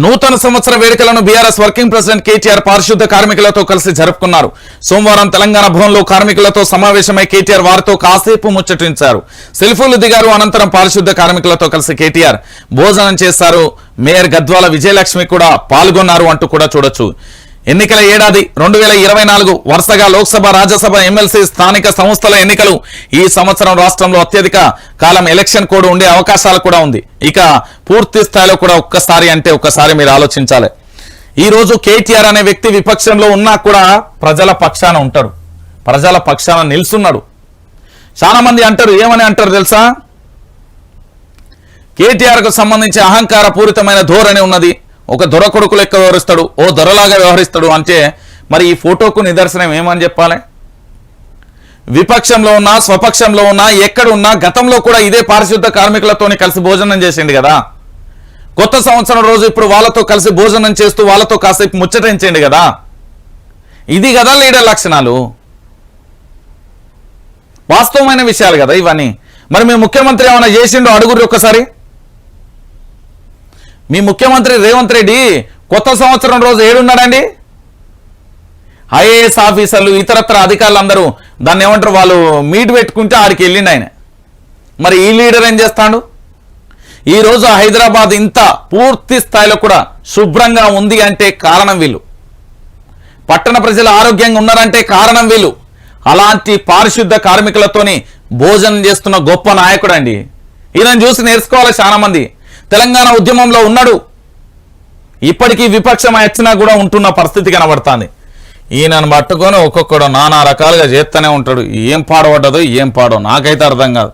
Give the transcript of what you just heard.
నూతన సంవత్సర వేడుకలను బీఆర్ఎస్ వర్కింగ్ ప్రెసిడెంట్ కేటీఆర్ పారిశుద్ధ కార్మికులతో కలిసి జరుపుకున్నారు. సోమవారం తెలంగాణ భవన్లో కార్మికులతో సమావేశమై కేటీఆర్ వారితో కాసేపు ముచ్చటించారు. సెల్ఫోన్లు దిగారు. అనంతరం పారిశుద్ధ కార్మికులతో కలిసి కేటీఆర్ భోజనం చేశారు. మేయర్ గద్వాల విజయలక్ష్మి కూడా పాల్గొన్నారు అంటూ కూడా చూడొచ్చు. ఎన్నికల ఏడాది రెండు వేల ఇరవై నాలుగు వరుసగా లోక్సభ రాజ్యసభ ఎమ్మెల్సీ స్థానిక సంస్థల ఎన్నికలు. ఈ సంవత్సరం రాష్ట్రంలో అత్యధిక కాలం ఎలక్షన్ కోడ్ ఉండే అవకాశాలు కూడా ఉంది. ఇక పూర్తి స్థాయిలో కూడా ఒక్కసారి అంటే ఒక్కసారి మీరు ఆలోచించాలి. ఈ రోజు కేటీఆర్ అనే వ్యక్తి విపక్షంలో ఉన్నా కూడా ప్రజల పక్షాన ఉంటాడు. ప్రజల పక్షాన నిల్చున్నాడు. చాలా మంది అంటారు ఏమని అంటారు తెలుసా? కేటీఆర్కు సంబంధించి అహంకార పూరితమైన ధోరణి ఉన్నది. ఒక దొర కొడుకు లెక్క వ్యవహరిస్తాడు ఓ దొరలాగా వ్యవహరిస్తాడు అంటే మరి ఈ ఫోటోకు నిదర్శనం ఏమని చెప్పాలి? విపక్షంలో ఉన్నా స్వపక్షంలో ఉన్నా ఎక్కడున్నా గతంలో కూడా ఇదే పారిశుద్ధ కార్మికులతోనే కలిసి భోజనం చేసిండు కదా. కొత్త సంవత్సరం రోజు ఇప్పుడు వాళ్ళతో కలిసి భోజనం చేస్తూ వాళ్ళతో కాసేపు ముచ్చటించండి కదా. ఇది కదా లీడర్ లక్షణాలు. వాస్తవమైన విషయాలు కదా ఇవన్నీ. మరి మీ ముఖ్యమంత్రి ఏమైనా చేసిండో అడుగురు ఒక్కసారి. మీ ముఖ్యమంత్రి రేవంత్ రెడ్డి కొత్త సంవత్సరం రోజు ఏడున్నాడండి? ఐఏఎస్ ఆఫీసర్లు ఇతరత్ర అధికారులు అందరూ దాన్ని ఏమంటారు వాళ్ళు మీట్ పెట్టుకుంటే ఆడికి వెళ్ళిండు ఆయన. మరి ఈ లీడర్ ఏం చేస్తాడు? ఈరోజు హైదరాబాద్ ఇంత పూర్తి స్థాయిలో కూడా శుభ్రంగా ఉంది అంటే కారణం వీళ్ళు. పట్టణ ప్రజలు ఆరోగ్యంగా ఉన్నారంటే కారణం వీళ్ళు. అలాంటి పారిశుద్ధ కార్మికులతోని భోజనం చేస్తున్న గొప్ప నాయకుడు అండి ఈయన చూసి నేర్చుకోవాలి చాలా మంది తెలంగాణ ఉద్యమంలో ఉన్నాడు. ఇప్పటికీ విపక్షం వచ్చినా కూడా ఉంటున్న పరిస్థితి కనబడుతుంది. ఈయనను పట్టుకొని ఒక్కొక్కడు నానా రకాలుగా చేస్తూనే ఉంటాడు. ఏం పాడబడ్డదో ఏం పాడో నాకైతే అర్థం కాదు.